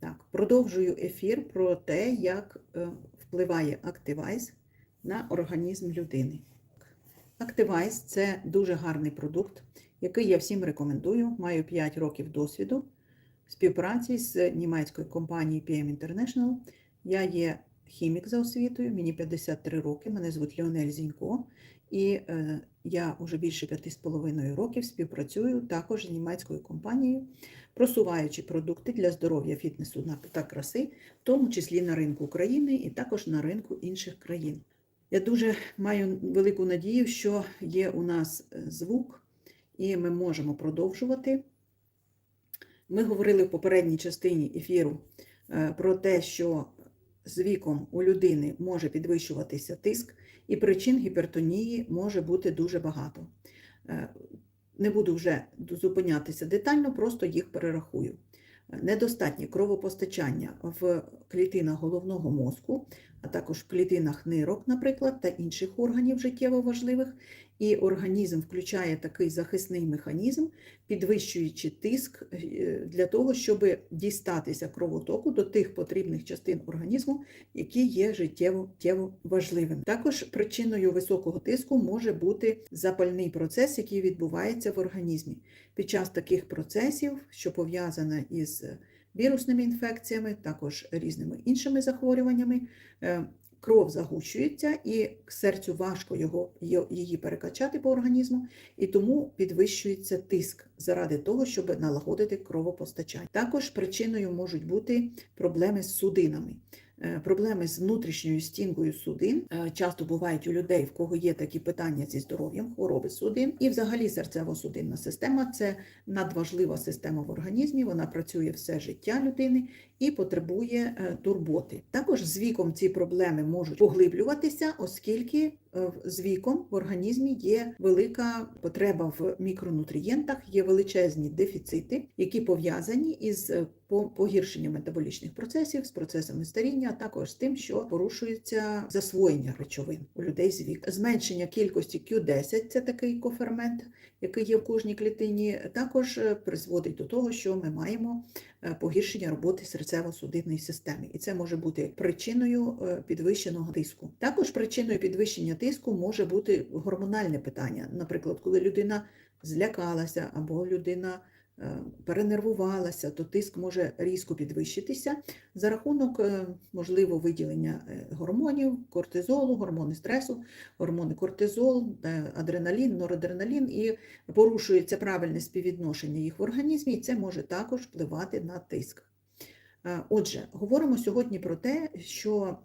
Так, продовжую ефір про те, як е, впливає Activize на організм людини. Activize – це дуже гарний продукт, який я всім рекомендую. Маю 5 років досвіду співпраці з німецькою компанією PM International. Я є хімік за освітою, мені 53 роки, мене звуть Леонель Зінько, і е, я вже більше 5,5 років співпрацюю також з німецькою компанією, просуваючи продукти для здоров'я, фітнесу та краси, в тому числі на ринку України і також на ринку інших країн. Я дуже маю велику надію, що є у нас е, звук, і ми можемо продовжувати. Ми говорили в попередній частині ефіру е, про те, що з віком у людини може підвищуватися тиск, і причин гіпертонії може бути дуже багато. Е, Не буду вже зупинятися детально, просто їх перерахую. Недостатнє кровопостачання в клітинах головного мозку, а також в клітинах нирок, наприклад, та інших органів життєво важливих. І організм включає такий захисний механізм, підвищуючи тиск е, для того, щоб дістатися кровотоку до тих потрібних частин організму, які є життєво життєво важливими. Також причиною високого тиску може бути запальний процес, який відбувається в організмі. Під час таких процесів, що пов'язане із вірусними інфекціями, також різними іншими захворюваннями, е, кров загущується і серцю важко його, її перекачати по організму, і тому підвищується тиск заради того, щоб налагодити кровопостачання. Також причиною можуть бути проблеми з судинами. Е, Проблеми з внутрішньою стінкою судин е, часто бувають у людей, в кого є такі питання зі здоров'ям, хвороби судин. І взагалі серцево-судинна система це надважлива система в організмі. Вона працює все життя людини і потребує е, турботи. Також з віком ці проблеми можуть поглиблюватися, оскільки з віком в організмі є велика потреба в мікронутрієнтах, є величезні дефіцити, які пов'язані із е, погіршенням метаболічних процесів, з процесами старіння, а також з тим, що порушується засвоєння речовин у людей з віком. Зменшення кількості Q10 – це такий кофермент, який є в кожній клітині, також е, призводить до того, що ми маємо е, погіршення роботи серцево-судинної системи, і це може бути причиною е, підвищеного тиску. Також причиною підвищення тиску може бути гормональне питання, наприклад, коли людина злякалася або людина е, перенервувалася, то тиск може різко підвищитися за рахунок е, можливо виділення е, гормонів, кортизолу, гормони стресу, гормони кортизол, адреналін, норадреналін і порушується правильне співвідношення їх в організмі, і це може також впливати на тиск. Отже, говоримо сьогодні про те, що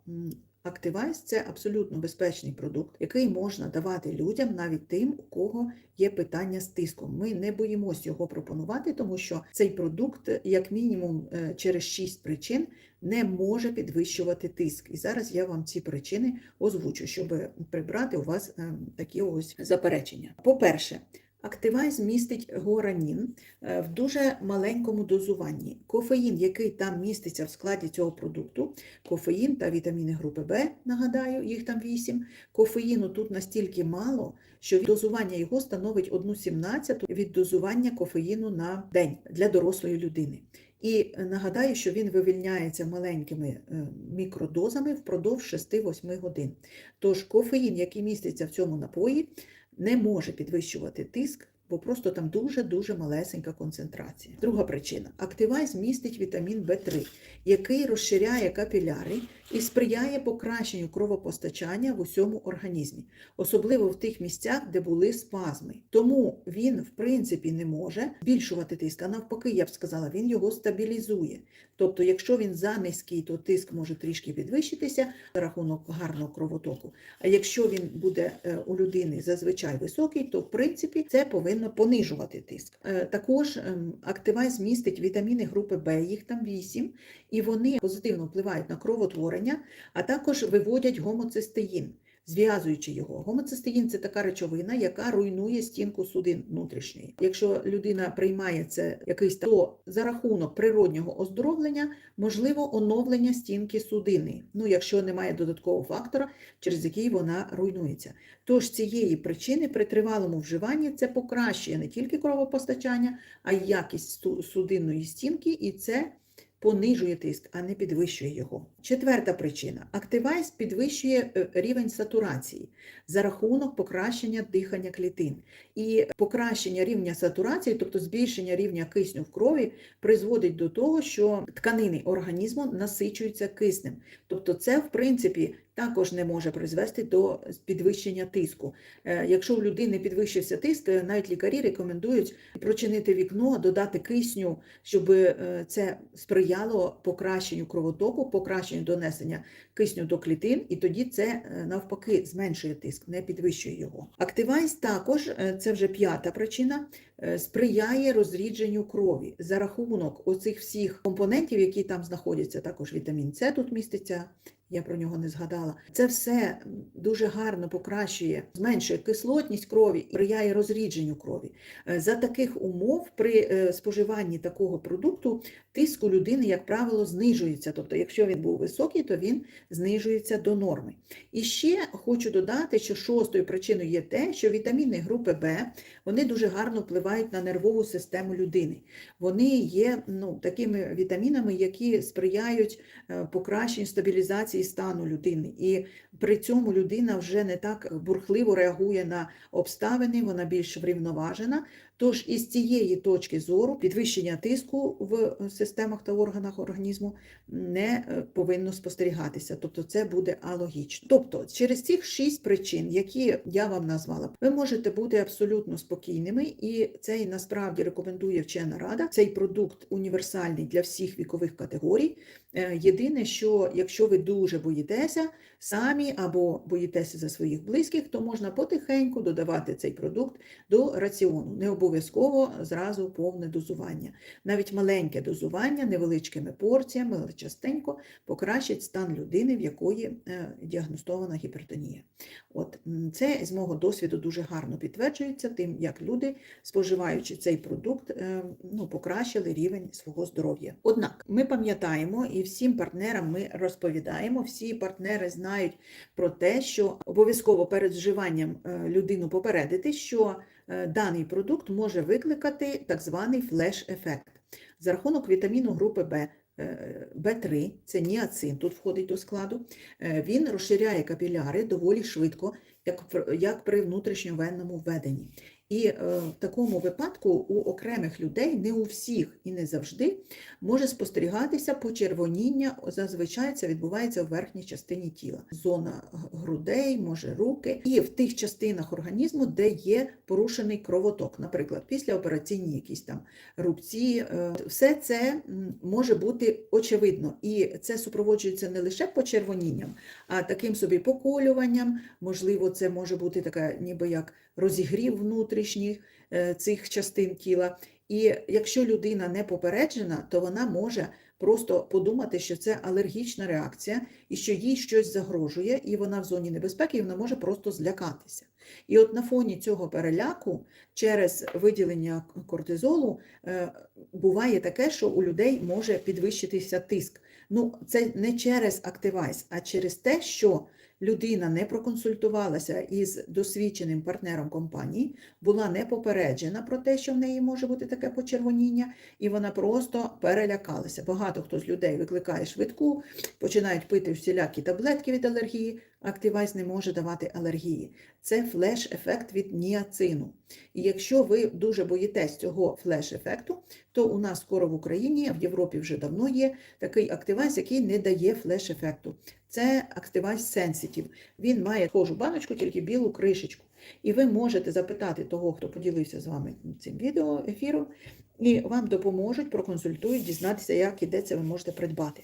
Activize – це абсолютно безпечний продукт, який можна давати людям, навіть тим, у кого є питання з тиском. Ми не боїмося його пропонувати, тому що цей продукт, як мінімум, е, через 6 причин не може підвищувати тиск. І зараз я вам ці причини озвучу, щоб прибрати у вас е, такі ось заперечення. По-перше, Активайз містить горанін е, в дуже маленькому дозуванні. Кофеїн, який там міститься в складі цього продукту, кофеїн та вітаміни групи В, нагадаю, їх там 8. Кофеїну тут настільки мало, що дозування його становить 1,17 від дозування кофеїну на день для дорослої людини. І е, нагадаю, що він вивільняється маленькими е, мікродозами впродовж 6-8 годин. Тож кофеїн, який міститься в цьому напої, не може підвищувати тиск, бо просто там дуже-дуже малесенька концентрація. Друга причина. Активайз містить вітамін В3, який розширяє капіляри і сприяє покращенню кровопостачання в усьому організмі, особливо в тих місцях, де були спазми. Тому він, в принципі, не може збільшувати тиск, а навпаки, я б сказала, він його стабілізує. Тобто, якщо він занизький, то тиск може трішки підвищитися за рахунок гарного кровотоку. А якщо він буде е, у людини зазвичай високий, то в принципі це повинно понижувати тиск. Е, Також ем, активайз містить вітаміни групи В, їх там 8, і вони позитивно впливають на кровотворення, а також виводять гомоцистеїн. Зв'язуючи його, гомоцистеїн – це така речовина, яка руйнує стінку судин внутрішньої. Якщо людина приймає це якийсь то за рахунок природнього оздоровлення, можливо оновлення стінки судини. Ну, якщо немає додаткового фактора, через який вона руйнується. Тож цієї причини при тривалому вживанні це покращує не тільки кровопостачання, а й якість судинної стінки, і це понижує тиск, а не підвищує його. Четверта причина: активайз підвищує е, рівень сатурації за рахунок покращення дихання клітин. І покращення рівня сатурації, тобто збільшення рівня кисню в крові, призводить до того, що тканини організму насичуються киснем. Тобто, це, в принципі, також не може призвести до підвищення тиску. Е, Якщо у людини підвищився тиск, е, навіть лікарі рекомендують прочинити вікно, додати кисню, щоб е, це сприяло покращенню кровотоку, покращенню донесення кисню до клітин, і тоді це навпаки зменшує тиск, не підвищує його. Активайз також, це вже п'ята причина, сприяє розрідженню крові за рахунок оцих всіх компонентів, які там знаходяться, також вітамін С тут міститься. Я про нього не згадала. Це все дуже гарно покращує, зменшує кислотність крові сприяє розрідженню крові. Е, За таких умов при е, споживанні такого продукту тиск у людини, як правило, знижується. Тобто, якщо він був високий, то він знижується до норми. І ще хочу додати, що шостою причиною є те, що вітаміни групи В вони дуже гарно впливають на нервову систему людини. Вони є ну, такими вітамінами, які сприяють е, покращенню стабілізації стану людини. І при цьому людина вже не так бурхливо реагує на обставини, вона більш врівноважена. Тож із цієї точки зору підвищення тиску в системах та органах організму не е, повинно спостерігатися. Тобто це буде алогічно. Тобто, через цих шість причин, які я вам назвала, ви можете бути абсолютно спокійними, і це і насправді рекомендує вчена рада. Цей продукт універсальний для всіх вікових категорій. Е, Єдине, що якщо ви дуже боїтеся самі або боїтеся за своїх близьких, то можна потихеньку додавати цей продукт до раціону. Не обов'язково зразу повне дозування. Навіть маленьке дозування невеличкими порціями, але частенько покращить стан людини, в якої е, діагностована гіпертонія. От це з мого досвіду дуже гарно підтверджується тим, як люди, споживаючи цей продукт, е, ну, покращили рівень свого здоров'я. Однак ми пам'ятаємо і всім партнерам ми розповідаємо, всі партнери знають про те, що обов'язково перед вживанням е, людину попередити, що е, даний продукт може викликати так званий флеш-ефект за рахунок вітаміну групи Б. е, В3, це ніацин, тут входить до складу, він розширяє капіляри доволі швидко, як, як при внутрішньовенному введенні. І е, в такому випадку у окремих людей, не у всіх і не завжди, може спостерігатися почервоніння, зазвичай це відбувається в верхній частині тіла. Зона грудей, може руки, і в тих частинах організму, де є порушений кровоток, наприклад, післяопераційні якісь там рубці. е, Все це може бути очевидно, і це супроводжується не лише почервонінням, а таким собі поколюванням. Можливо, це може бути така, ніби як розігрів внутрішніх е, цих частин тіла. І якщо людина не попереджена, то вона може просто подумати, що це алергічна реакція і що їй щось загрожує, і вона в зоні небезпеки, і вона може просто злякатися. І от на фоні цього переляку через виділення кортизолу е, буває таке, що у людей може підвищитися тиск. Ну, це не через активайз, а через те, що людина не проконсультувалася із досвідченим партнером компанії, була не попереджена про те, що в неї може бути таке почервоніння, і вона просто перелякалася. Багато хто з людей викликає швидку, починають пити всілякі таблетки від алергії. Активайз не може давати алергії. Це флеш-ефект від ніацину. І якщо ви дуже боїтесь цього флеш-ефекту, то у нас скоро в Україні, а в Європі вже давно є такий активайз, який не дає флеш-ефекту. Це активайз Sensitive. Він має схожу баночку, тільки білу кришечку. І ви можете запитати того, хто поділився з вами цим відео ефіром, і вам допоможуть, проконсультують, дізнатися, як і де це ви можете придбати.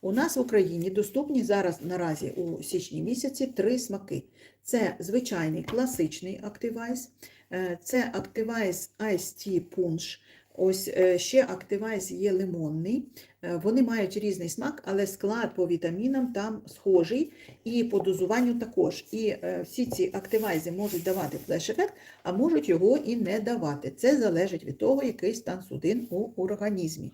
У нас в Україні доступні зараз наразі у січні місяці три смаки. Це звичайний класичний активайз, е, це активайз Ice Tea Punch, Ось е, ще активайз є лимонний. Е, Вони мають різний смак, але склад по вітамінам там схожий і по дозуванню також. І всі ці активайзи можуть давати флеш-ефект, а можуть його і не давати. Це залежить від того, який стан судин у організмі.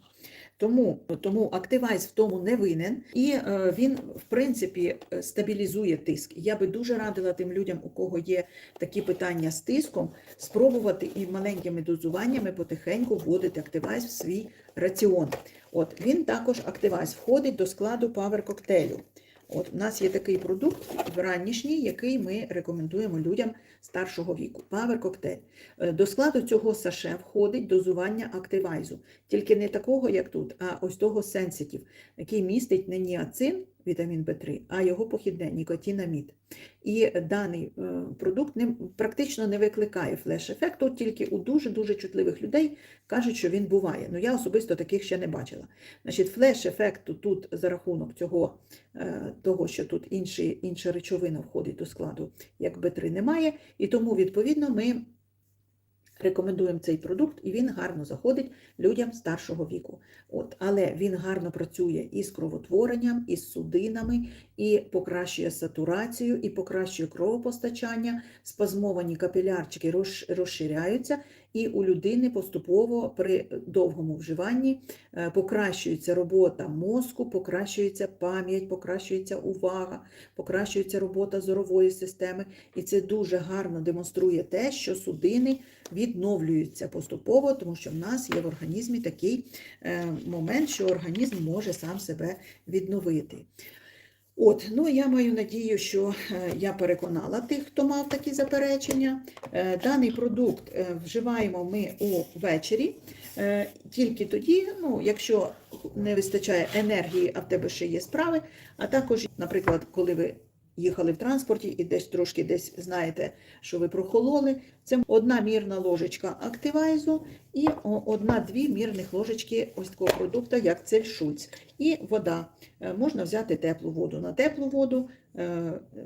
Тому, тому активайз в тому не винен, і е, він, в принципі, е, стабілізує тиск. Я би дуже радила тим людям, у кого є такі питання з тиском, спробувати і маленькими дозуваннями потихеньку вводити активайз в свій раціон. От він також активайз входить до складу павер коктейлю. От у нас є такий продукт ранішній, який ми рекомендуємо людям старшого віку. Power коктейль. До складу цього саше входить дозування активайзу, тільки не такого, як тут, а ось того сенситів, який містить не ніацин, вітамін В3, а його похідне нікотинамід. І даний е, продукт не, практично не викликає флеш-ефект, от тільки у дуже-дуже чутливих людей кажуть, що він буває. Ну я особисто таких ще не бачила. Значить, флеш-ефекту тут за рахунок цього, е, того, що тут інші, інша речовина входить до складу, як Б3 немає, і тому, відповідно, ми рекомендуємо цей продукт, і він гарно заходить людям старшого віку. От, але він гарно працює і з кровотворенням, і з судинами, і покращує сатурацію, і покращує кровопостачання, спазмовані капілярчики розш- розширяються, і у людини поступово при довгому вживанні е, покращується робота мозку, покращується пам'ять, покращується увага, покращується робота зорової системи. І це дуже гарно демонструє те, що судини відновлюються поступово, тому що в нас є в організмі такий е, момент, що організм може сам себе відновити. От, ну я маю надію, що е, я переконала тих, хто мав такі заперечення. Е, Даний продукт е, вживаємо ми увечері, тільки тоді, ну, якщо не вистачає енергії, а в тебе ще є справи. А також, наприклад, коли ви їхали в транспорті і десь трошки десь знаєте, що ви прохололи, це одна мірна ложечка активайзу і одна-дві мірних ложечки ось такого продукту, як цельшульц. І вода. Е, Можна взяти теплу воду. На теплу воду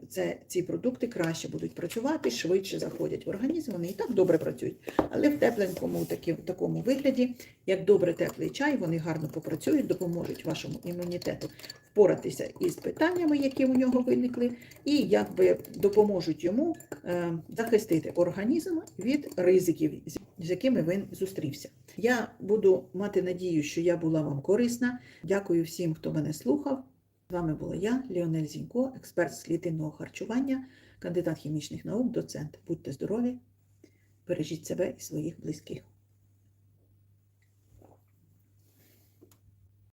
це, ці продукти краще будуть працювати, швидше заходять в організм, вони і так добре працюють. Але в тепленькому такі, такому вигляді, як добре теплий чай, вони гарно попрацюють, допоможуть вашому імунітету впоратися із питаннями, які у нього виникли, і якби допоможуть йому е, захистити організм від ризиків, з якими він зустрівся. Я буду мати надію, що я була вам корисна. Дякую всім, хто мене слухав. З вами була я, Ліонель Зінько, експерт з клітинного харчування, кандидат хімічних наук, доцент. Будьте здорові, бережіть себе і своїх близьких.